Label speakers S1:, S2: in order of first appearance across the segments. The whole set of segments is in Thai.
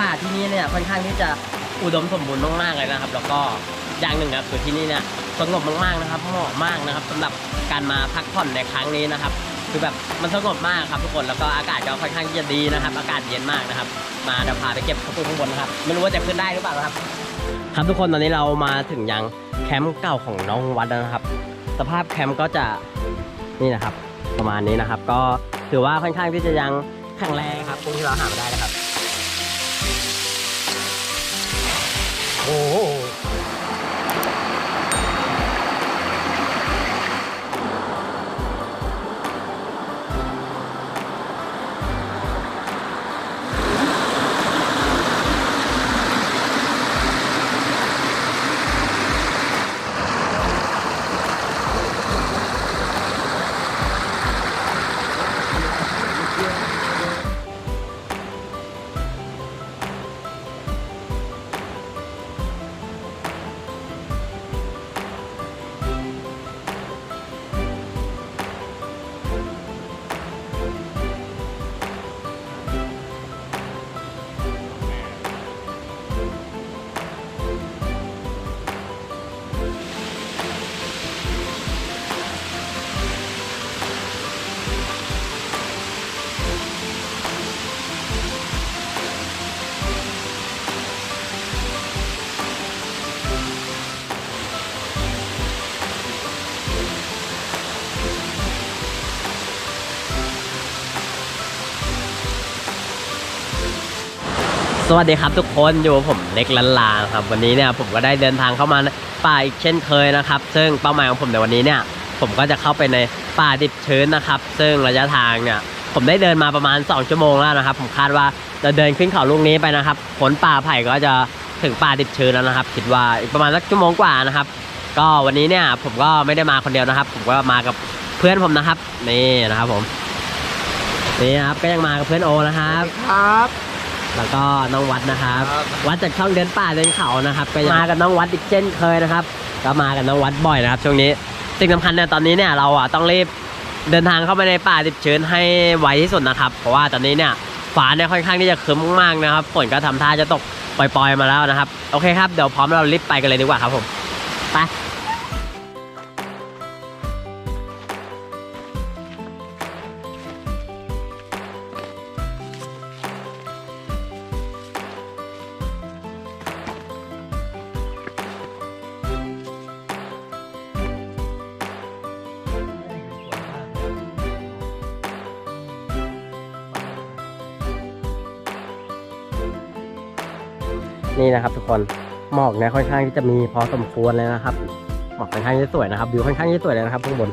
S1: ป่าที่นี่เนี่ยค่อนข้างที่จะอุดมสมบูรณ์มากๆเลยนะครับ แล้วก็อย่างหนึ่งนะคือที่นี่เนี่ยสงบมากๆนะครับเหมาะมากนะครับสำหรับการมาพักผ่อนในครั้งนี้นะครับ คือแบบมันสงบมากครับทุกคนแล้วก็อากาศก็ค่อนข้างที่จะดีนะครับ อากาศเย็นมากนะครับ มาเดี๋ยวพาไปเก็บข้าวปุ้นข้างบนนะครับไม่รู้ว่าจะขึ้นได้หรือเปล่าครับ ครับทุกคนตอนนี้เรามาถึงยังแคมป์เก่าของน้องวัดแล้วนะครับ สภาพแคมป์ก็จะนี่นะครับ ประมาณนี้นะครับ ก็ถือว่าค่อนข้างที่จะยังแข็งแรงครับพวกที่เราหามาได้นะครับ โอ้ สวัสดีครับทุกคนอยู่ผมเล็กลันลาครับวันนี้เนี่ยผมก็ได้เดินทางเข้ามาป่าอีกเช่นเคยนะครับ ซึ่งเป้าหมายของผมในวันนี้เนี่ยผมก็จะเข้าไปในป่าดิบชื้นนะครับ ซึ่งระยะทางเนี่ยผมได้เดินมาประมาณ 2 ชั่วโมงแล้วนะครับ ผมคาดว่าจะเดินขึ้นเขาลูกนี้ไปนะครับผลป่าไผ่ก็จะถึงป่าดิบชื้นแล้วนะครับ คิดว่าอีกประมาณสักชั่วโมงกว่านะครับ ก็วันนี้เนี่ยผมก็ไม่ได้มาคนเดียวนะครับ ผมก็มากับเพื่อนผมนะครับนี่นะครับผมนี่ครับก็ยังมากับเพื่อนโอนะครับ
S2: ครับ
S1: แล้วก็น้องวัดนะครับ
S2: ครับ
S1: วัดจากช่องเดินป่าเดินเขานะครับก็ยังมากับน้องวัดอีกเช่นเคยนะครับ ก็มากับน้องวัดบ่อยนะครับ ช่วงนี้สิ่งสำคัญเนี่ยตอนนี้เนี่ยเราอะต้องรีบเดินทางเข้าไปในป่าดิบชื้นให้ไวที่สุดนะครับ เพราะว่าตอนนี้เนี่ยฟ้าเนี่ยค่อนข้างที่จะครึ้มมากๆนะครับฝนก็ทำท่าจะตกปล่อยๆมาแล้วนะครับ โอเคครับเดี๋ยวพร้อมเรารีบไปกันเลยดีกว่าครับผมไป นี่นะครับทุกคนหมอกเนี่ยค่อนข้างที่จะมีพอสมควรเลยนะครับหมอกค่อนข้างที่จะสวยนะครับวิวค่อนข้างที่จะสวยเลยนะครับข้างบน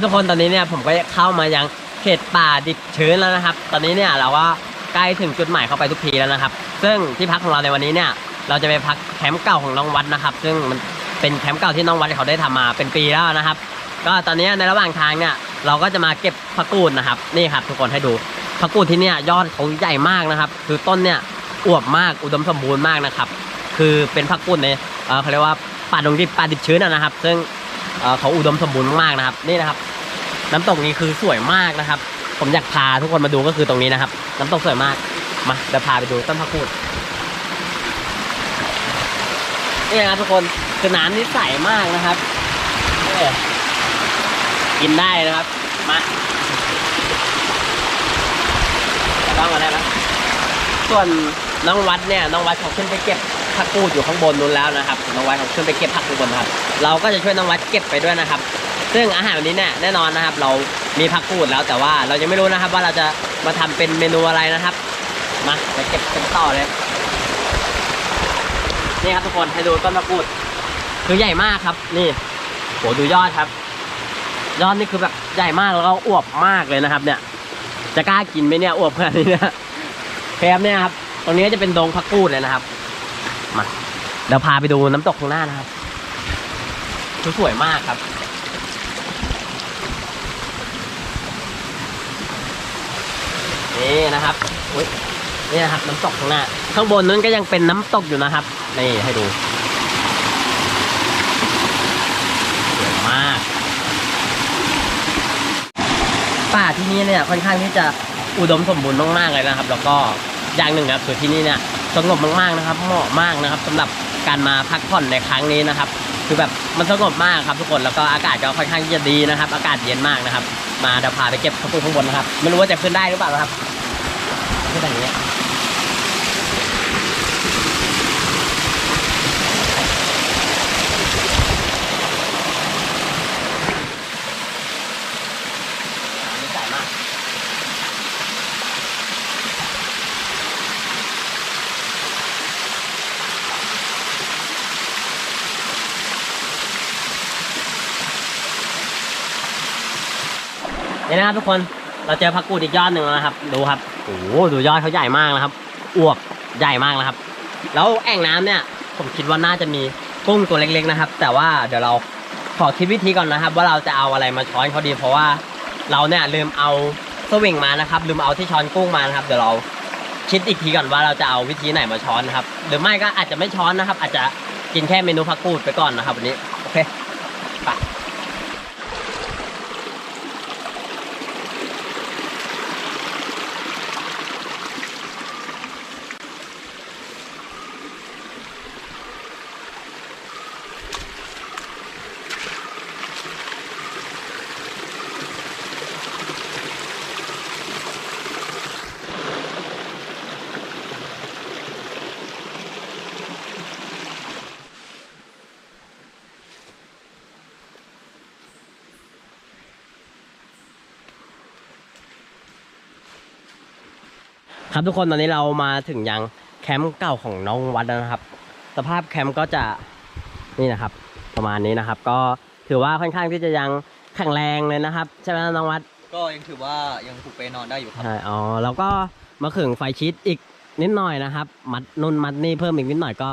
S1: ครับทุกคนตอนนี้เนี่ยผมก็เข้ามายังเขตป่าดิบชื้นแล้วนะครับ ตอนนี้เนี่ยเราก็ใกล้ถึงจุดหมายเข้าไปทุกทีแล้วนะครับ ซึ่งที่พักของเราในวันนี้เนี่ยเราจะไปพักแคมป์เก่าของน้องวัดนะครับ ซึ่งมันเป็นแคมป์เก่าที่น้องวัดเขาได้ทำมาเป็นปีแล้วนะครับ ก็ตอนนี้ในระหว่างทางเนี่ยเราก็จะมาเก็บผักกูดนะครับนี่ครับ ทุกคนให้ดูผักกูดที่เนี่ยยอดเขาใหญ่มากนะครับ คือต้นเนี่ยอวบมากอุดมสมบูรณ์มากนะครับ คือเป็นผักกูดในเอ่อเขาเรียกว่าป่าดงดิบป่าดิบชื้นนะครับ ซึ่งเอ่อเขาอุดมสมบูรณ์มากๆนะครับ นี่นะครับ น้ำตกนี้คือสวยมากนะครับ ผมอยากพาทุกคนมาดูก็คือตรงนี้นะครับ น้ำตกสวยมาก มาเดี๋ยวพาไปดูต้นผักกูดนี่นะทุกคนคือน้ำนี่ใสมากนะครับกินได้นะครับ มาจะต้องมาได้แล้วส่วนน้องวัดเนี่ยน้องวัดเขาขึ้นไปเก็บผักกูดอยู่ข้างบนนู้นแล้วนะครับน้องวัดเขาขึ้นไปเก็บผักข้างบนนะครับ เราก็จะช่วยน้องวัดเก็บไปด้วยนะครับ ซึ่งอาหารวันนี้เนี่ยแน่นอนนะครับ เรามีผักกูดแล้วแต่ว่าเรายังไม่รู้นะครับ ว่าเราจะมาทำเป็นเมนูอะไรนะครับมาไปเก็บกันต่อเลยนี่ครับทุกคนให้ดูต้นผักกูด คือใหญ่มากครับ นี่โหดูยอดครับ ยอดนี่คือแบบใหญ่มากแล้วก็อวบมากเลยนะครับ เนี่ย จะกล้ากินไหมเนี่ยอวบขนาดนี้เนี่ยแคมเนี่ยครับตรงนี้จะเป็นดงผักกูดเลยนะครับมาเดี๋ยวพาไปดูน้ำตกข้างหน้านะครับสวยมากครับ นี่นะครับอุ๊ยนี่นะครับน้ำตกข้างหน้า ข้างบนนั้นก็ยังเป็นน้ำตกอยู่นะครับนี่ให้ดูสวยมากป่าที่นี่เนี่ยค่อนข้างที่จะอุดมสมบูรณ์มากๆเลยนะครับ แล้วก็อย่างหนึ่งครับคือที่นี่เนี่ยสงบมากๆนะครับ เหมาะมากนะครับสำหรับการมาพักผ่อนในครั้งนี้นะครับ คือแบบมันสงบมากครับทุกคนแล้วก็อากาศก็ค่อนข้างที่จะดีนะครับ อากาศเย็นมากนะครับ มาเดี๋ยวพาไปเก็บข้าวปูข้างบนนะครับไม่รู้ว่าจะขึ้นได้หรือเปล่านะครับ ขึ้นแบบนี้ไม่ใส่มากนี่นะครับทุกคน เราเจอพักกูดอีกยอดหนึ่งแล้วนะครับ ดูครับ โอ้โหดูยอดเขาใหญ่มากนะครับ อวบใหญ่มากนะครับ แล้วแอ่งน้ำเนี่ยผมคิดว่าน่าจะมีกุ้งตัวเล็กๆนะครับ แต่ว่าเดี๋ยวเราขอคิดวิธีก่อนนะครับ ว่าเราจะเอาอะไรมาช้อนเขาดี เพราะว่าเราเนี่ยลืมเอาสวิงมานะครับ ลืมเอาที่ช้อนกุ้งมานะครับ เดี๋ยวเราคิดอีกทีก่อนว่าเราจะเอาวิธีไหนมาช้อนนะครับหรือไม่ก็อาจจะไม่ช้อนนะครับ อาจจะกินแค่เมนูพักกูดไปก่อนนะครับวันนี้โอเค ครับทุกคนตอนนี้เรามาถึงยังแคมป์เก่าของน้องวัดแล้วนะครับ สภาพแคมป์ก็จะนี่นะครับ ประมาณนี้นะครับ ก็ถือว่าค่อนข้างที่จะยังแข็งแรงเลยนะครับใช่ไหมน้องวัด
S2: ก็ยังถือว่ายังถูกเปนอนได้อยู่ครับ
S1: ใช่อ๋อแล้วก็มาขึงไฟชิดอีกนิดหน่อยนะครับ มัดนุ่นมัดนี่เพิ่มอีกนิดหน่อยก็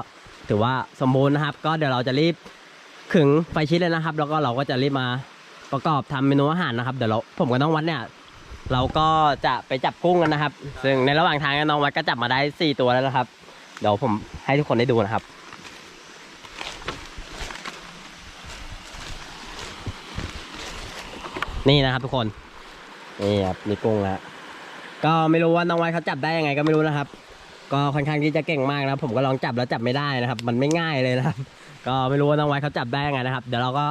S1: ถือว่าสมบูรณ์นะครับ ก็เดี๋ยวเราจะรีบขึงไฟชิดเลยนะครับ แล้วก็เราก็จะรีบมาประกอบทำเมนูอาหารนะครับเดี๋ยวเราผมกับน้องวัดเนี่ย เราก็จะไปจับกุ้งกันนะครับ ซึ่งในระหว่างทางน้องวัดก็จับมาได้สี่ตัวแล้วนะครับ เดี๋ยวผมให้ทุกคนได้ดูนะครับ นี่นะครับทุกคน นี่ครับมีกุ้งแล้วก็ไม่รู้ว่าน้องวัดเขาจับได้ยังไงก็ไม่รู้นะครับ ก็ค่อนข้างที่จะเก่งมากนะครับผมก็ลองจับแล้วจับไม่ได้นะครับ มันไม่ง่ายเลยนะครับ ก็ไม่รู้ว่าน้องวัดเขาจับได้ยังไงนะครับ เดี๋ยวเราก็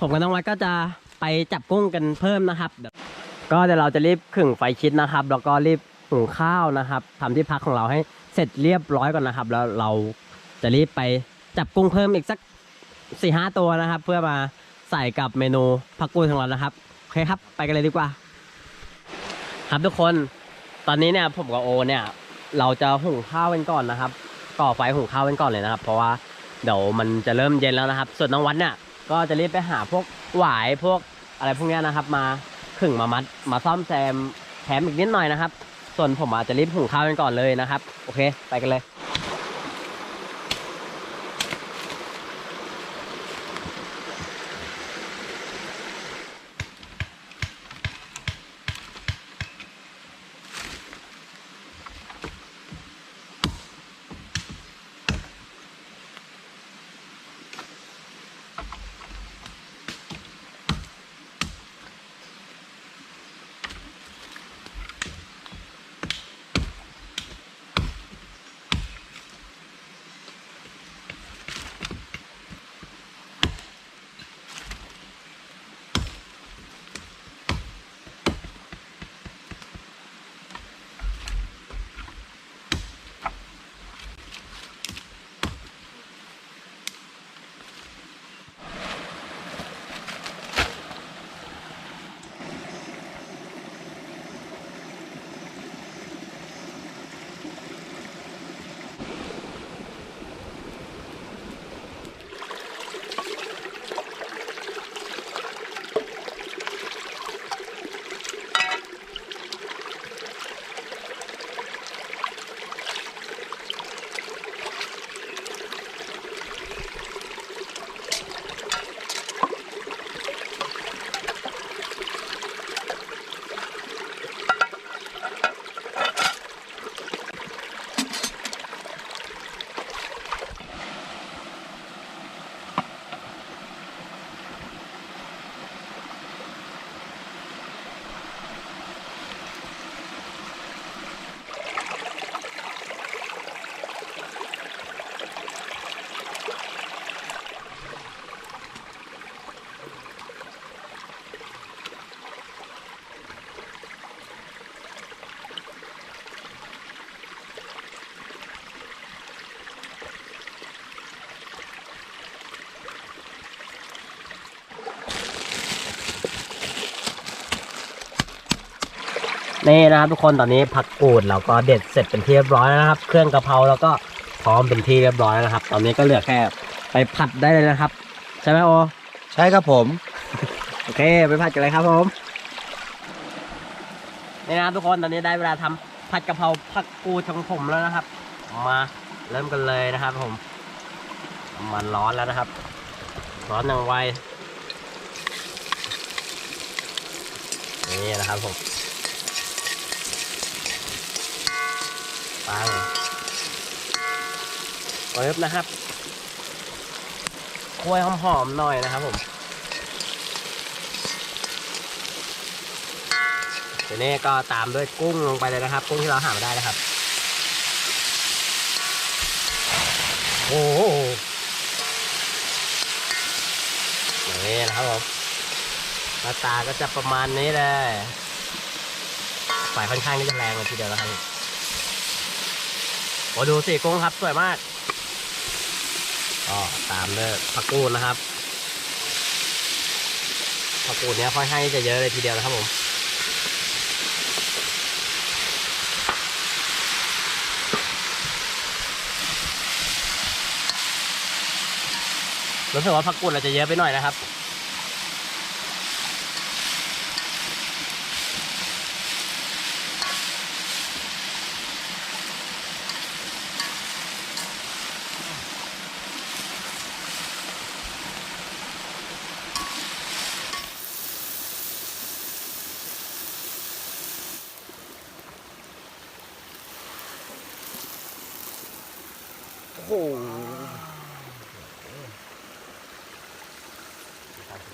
S1: ผมกับน้องวัดก็จะไปจับกุ้งกันเพิ่มนะครับ ก็เดี๋ยวเราจะรีบขึงไฟชิดนะครับ แล้วก็รีบหุงข้าวนะครับทำที่พักของเราให้เสร็จเรียบร้อยก่อนนะครับ แล้วเราจะรีบไปจับกุ้งเพิ่มอีกสักสี่ห้าตัวนะครับ เพื่อมาใส่กับเมนูผักกูดของเรานะครับโอเคครับไปกันเลยดีกว่า ครับทุกคนตอนนี้เนี่ยผมกับโอเนี่ย เราจะหุงข้าวกันก่อนนะครับก่อไฟหุงข้าวกันก่อนเลยนะครับ เพราะว่าเดี๋ยวมันจะเริ่มเย็นแล้วนะครับ ส่วนน้องวัดเนี่ยก็จะรีบไปหาพวกหวายพวกอะไรพวกนี้นะครับ มา ขึงมามัดมาซ่อมแซมแถมอีกนิดหน่อยนะครับ ส่วนผมอาจจะรีบหุงข้าวกันก่อนเลยนะครับ โอเค ไปกันเลย นี่นะครับทุกคนตอนนี้ผักกูดเราก็เด็ดเสร็จเป็นที่เรียบร้อยแล้วนะครับ เครื่องกะเพราแล้วก็พร้อมเป็นที่เรียบร้อยแล้วนะครับ ตอนนี้ก็เหลือแค่ไปผัดได้เลยนะครับ ใช่ไหมโอ
S3: ใช่ครับผม
S1: โอเค ไปผัดกันเลยครับผมนี่นะครับทุกคนตอนนี้ได้เวลาทำผัดกะเพราผักกูดของผมแล้วนะครับ มาเริ่มกันเลยนะครับ ผมน้ำมันร้อนแล้วนะครับ ร้อนอย่างไวนี่นะครับผม ไปเปิบนะครับคั่วให้หอมๆหน่อยนะครับผมทีนี้ก็ตามด้วยกุ้งลงไปเลยนะครับ กุ้งที่เราหามาได้นะครับ โอ้โหนี่นะครับผมหน้าตาก็จะประมาณนี้เลยไฟค่อนข้างที่จะแรงเลยทีเดียวนะครับ โอ้ดูสิกุ้งครับสวยมากก็ตามด้วยผักกูดนะครับผักกูดเนี้ยค่อนข้จะเยอะเลยทีเดียวนะครับผมรู้สึกว่าผักกุดเราจะเยอะไปหน่อยนะครับ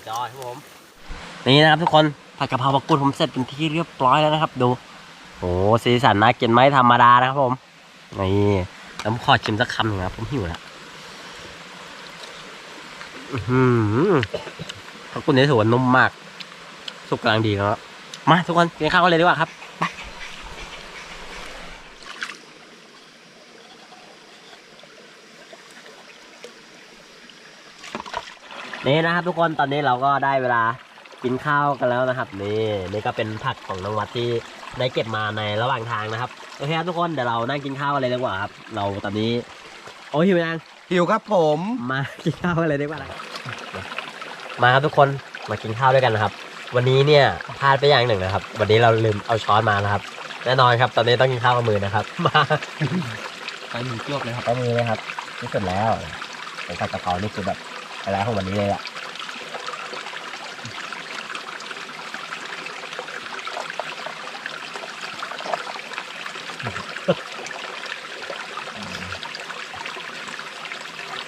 S1: จอยครับผม นี่นะครับทุกคนผัดกะเพราปักกุดผมเสร็จเป็นที่เรียบร้อยแล้วนะครับ ดูโอ้สีสันน่ากินไม่ธรรมดานะครับผม นี่แล้วผมขอชิมสักคำหนึ่งครับผมหิวแล้วอื้อหือผักกุดนี่ถือว่านุ่มมาก สุกกำลังดีครับ มาทุกคนกินข้าวกันเลยดีกว่าครับ นี่นะครับทุกคนตอนนี้เราก็ได้เวลากินข้าวกันแล้วนะครับ นี่นี่ก็เป็นผักของน้องวัดที่ได้เก็บมาในระหว่างทางนะครับโอเคครับทุกคนเดี๋ยวเรานั่งกินข้าวกันเลยดีกว่าครับ เราตอนนี้ โอ้หิวยัง
S3: หิวครับผม
S1: มากินข้าวกันเลยดีกว่านะมาครับทุกคนมากินข้าวด้วยกันนะครับ วันนี้เนี่ยพลาดไปอย่างหนึ่งนะครับ วันนี้เราลืมเอาช้อนมานะครับ แน่นอนครับ ตอนนี้ต้องกินข้าวกับมือนะครับ มา
S2: ไปหมูเกลือบเลยครับ
S1: ก็มือเลยครับที่สุดแล้วไอ้ผัดกะเพรานี่คือแบบ ไฮไลท์ของวันนี้เลยอะ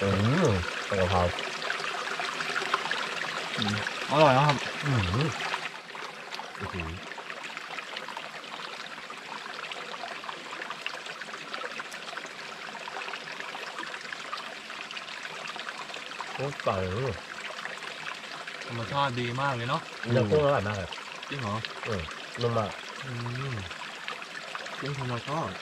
S1: อืมผัดกะเพรา
S2: อร่อยนะครับ
S1: อืมอื้อหือ โอ้ยปล่อย
S2: ธรรมชาติดีมากเลยเนาะ
S1: เนื้อกุ้งอร่อยมากเลย
S2: จริงเหรอ
S1: นุ่มมาก
S2: อืมกุ้งธรรมชาติ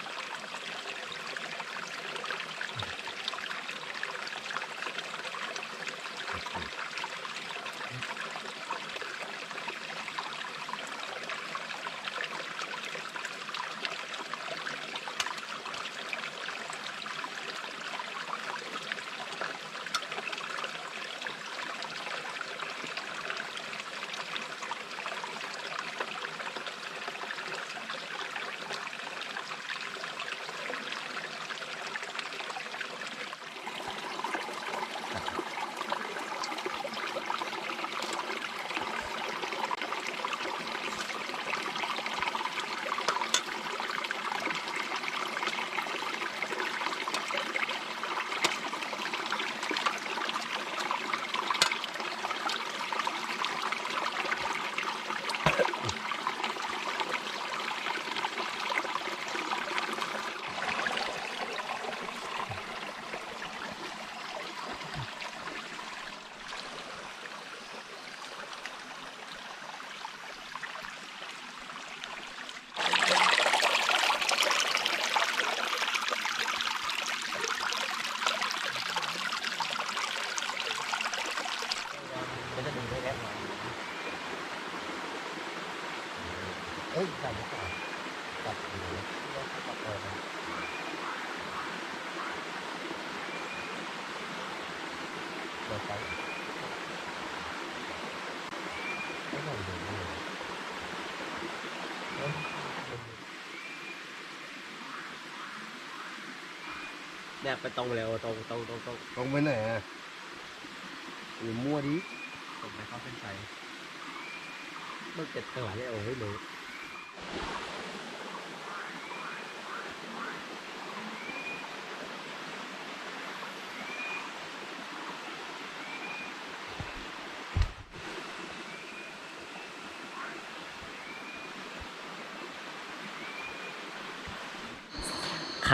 S1: เอ้ยใส่ไม่ใส่ตัดอยู่ตัดเลยเดี๋ยวไปไม่ใส่ดูเลยเนี่ยไปตรงเร็วตรงตรงตรงตรง
S3: ตรงไปไหนอะหรือมั่วดิ
S2: ผมไปเข้าเส้นชัย
S1: มันเจ็ดข้างหลังเนี่ยโอ้ยหนู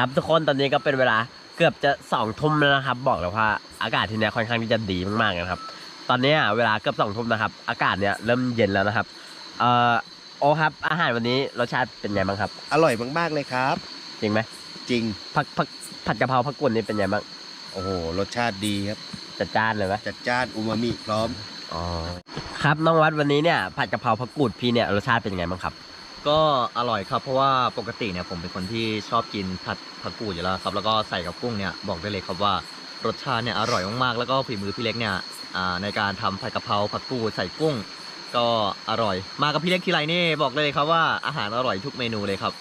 S1: ครับ ทุกคนตอนนี้ก็เป็นเวลาเกือบจะสองทุ่มแล้วนะครับ บอกเลยว่าอากาศที่เนี่ยค่อนข้างที่จะดีมากๆนะครับ ตอนเนี้ยเวลาเกือบสองทุ่มนะครับ อากาศเนี่ยเริ่มเย็นแล้วนะครับ เอ่อโอครับอาหารวันนี้รสชาติเป็นไงบ้างครับ
S3: อร่อยมากๆเลยครับ
S1: จริงไหม
S3: จริง
S1: ผักผักผัดกะเพราผักกุนนี่เป็นไงบ้าง
S3: โอ้โหรสชาติดีครับ
S1: จัดจ้านเลยไหม
S3: จัดจ้านอูมามิพร้อม
S1: อ๋อครับน้องวัดวันนี้เนี่ยผัดกะเพราผักกูดพี่เนี่ยรสชาติเป็นยังไงบ้างครับ
S2: ก็อร่อยครับเพราะว่าปกติเนี่ยผมเป็นคนที่ชอบกินผัดผักกูดอยู่แล้วครับแล้วก็ใส่กับกุ้งเนี่ยบอกได้เลยครับว่ารสชาติเนี่ยอร่อยมากๆแล้วก็ฝีมือพี่เล็กเนี่ยอ่าในการทำผัดกะเพราผัดกูดใส่กุ้ง ก็อร่อย มากับพี่เล็กทีไรนี่บอกเลยครับว่าอาหารอร่อยทุกเมนูเลยครับ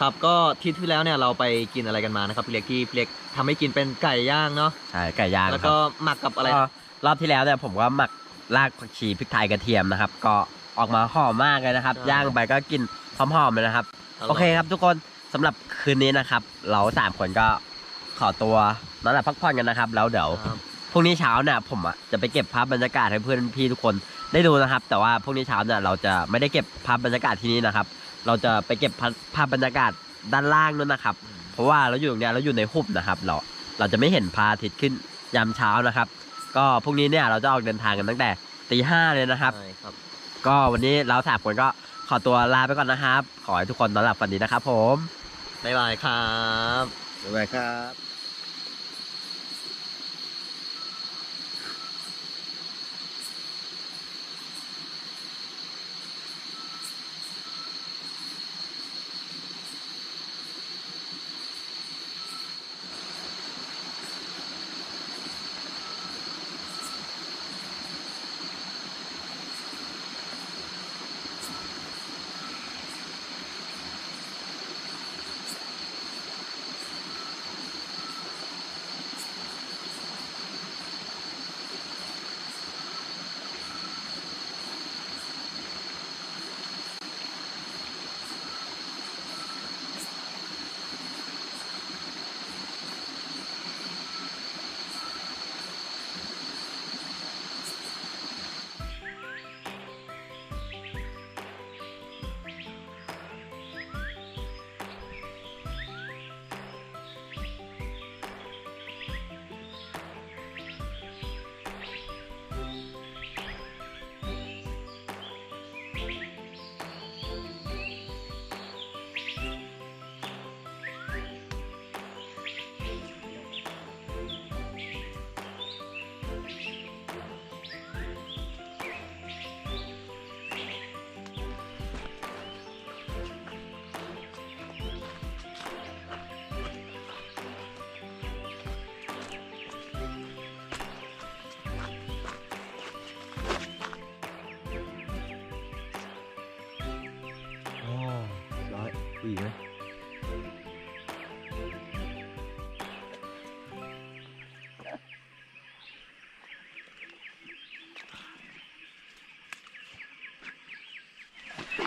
S2: ครับก็ทริปที่แล้วเนี่ยเราไปกินอะไรกันมานะครับพี่เล็กที่พี่เล็กทำให้กินเป็นไก่ย่างเนาะ
S1: ใช่ไก่ย่าง
S2: แล้ว
S1: ครั
S2: ก็
S1: บ
S2: หมักกับอะไร
S1: ก็รอบที่แล้วเนี่ยผมก็หมักรากผักชีพริกไทยกระเทียมนะครับ ก็ ออกมาหอมมากเลยนะครับ ย่างไปก็กินหอมๆเลยนะครับ โอเคครับทุกคนสำหรับคืนนี้นะครับ เราสามคนก็ขอตัวนอนหลับพักผ่อนกันนะครับ แล้วเดี๋ยว
S2: ครับ
S1: พรุ่งนี้เช้าเนี่ยผมอะจะไปเก็บภาพบรรยากาศให้เพื่อนพี่ทุกคนได้ดูนะครับ แต่ว่าพรุ่งนี้เช้าเนี่ยเราจะไม่ได้เก็บภาพบรรยากาศที่นี่นะครับ เราจะไปเก็บภาพภาพบรรยากาศด้านล่างนู่นนะครับ เพราะว่าเราอยู่ตรงเนี้ยเราอยู่ในหุบนะครับ เราเราจะไม่เห็นพระอาทิตย์ขึ้นยามเช้านะครับ ก็พรุ่งนี้เนี่ยเราจะออกเดินทางกันตั้งแต่ตีห้าเลยนะครับ
S2: ใช่ครับ
S1: ก็วันนี้เราสามคนก็ขอตัวลาไปก่อนนะครับ ขอให้ทุกคนนอนหลับฝันดีนะครับผม
S2: บ๊ายบายครับ
S3: บ๊ายบายครับ
S2: อีกไหม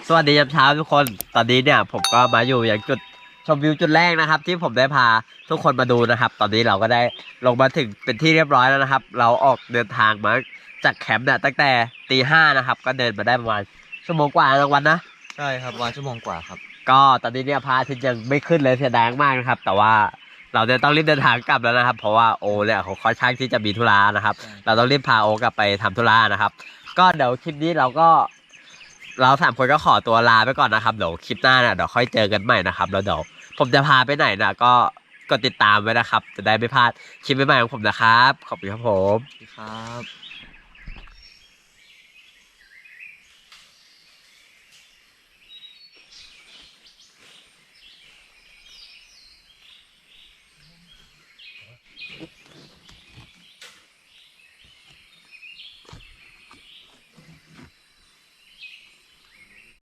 S1: สวัสดียามเช้าทุกคน ตอนนี้เนี่ยผมก็มาอยู่อย่างจุดชมวิวจุดแรกนะครับ ที่ผมได้พาทุกคนมาดูนะครับ ตอนนี้เราก็ได้ลงมาถึงเป็นที่เรียบร้อยแล้วนะครับ เราออกเดินทางมาจากแคมป์เนี่ยตั้งแต่ตีห้านะครับ ก็เดินมาได้ประมาณชั่วโมงกว่ารางวันนะ
S2: ใช่ครับวันชั่วโมงกว่าครับ
S1: ก็ตอนนี้เนี่ยพระอาทิตย์ยังไม่ขึ้นเลยเสียดายมากนะครับ แต่ว่าเราเนี่ยต้องรีบเดินทางกลับแล้วนะครับ เพราะว่าโอเนี่ยเขาค่อนข้างที่จะมีธุระนะครับ เราต้องรีบพาโอกลับไปทำธุระนะครับ ก็เดี๋ยวคลิปนี้เราก็ เราสามคนก็ขอตัวลาไปก่อนนะครับเดี๋ยวคลิปหน้าเนี่ยเดี๋ยวค่อยเจอกันใหม่นะครับแล้วเดี๋ยวผมจะพาไปไหนนะก็กดติดตามไว้นะครับ จะได้ไม่พลาดคลิปใหม่ๆของผมนะครับ ขอบคุณครับผม
S2: ครับ